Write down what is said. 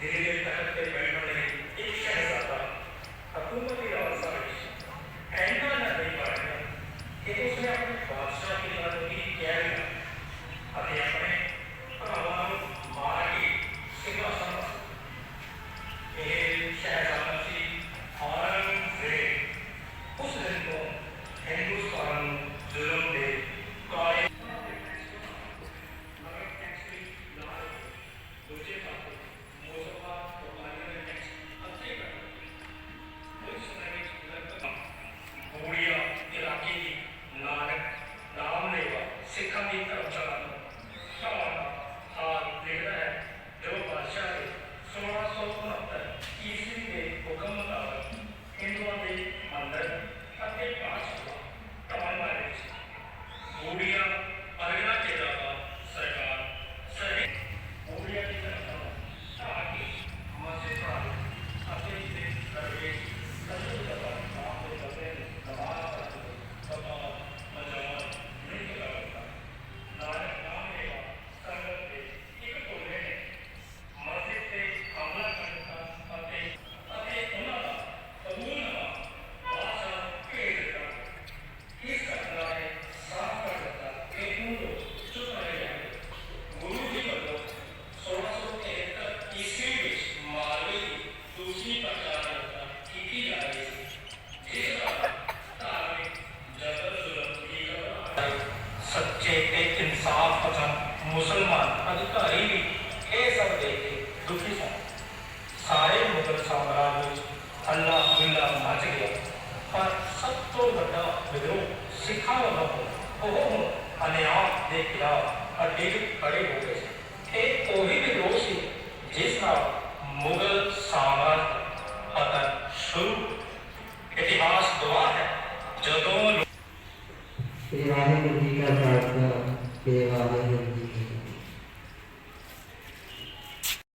Debe ਸੱਚੇ ਤੇ ਇਨਸਾਫ ਪਸੰਦ ਮੁਸਲਮਾਨ ਅਧਿਕਾਰੀ ਵੀ ਇਹ ਸਭ ਦੇਖ ਕੇ ਦੁਖੀ ਸਨ। ਸਾਰੇ ਮੁਗਲ ਸਾਮਰਾਜ ਵਿੱਚ ਅੱਲਾ ਬਿੱਲਾ ਮਚ ਗਿਆ। ਪਰ ਸਭ ਤੋਂ ਵੱਡਾ ਵਿਦਰੋਹ ਸਿੱਖਾਂ ਵੱਲੋਂ ਉਹ ਅਨਿਆਂ ਦੇ ਖਿਲਾਫ ਅਡਿੱਗ ਖੜੇ ਹੋ ਗਏ श्री राधे को का प्रार्थना के देवालय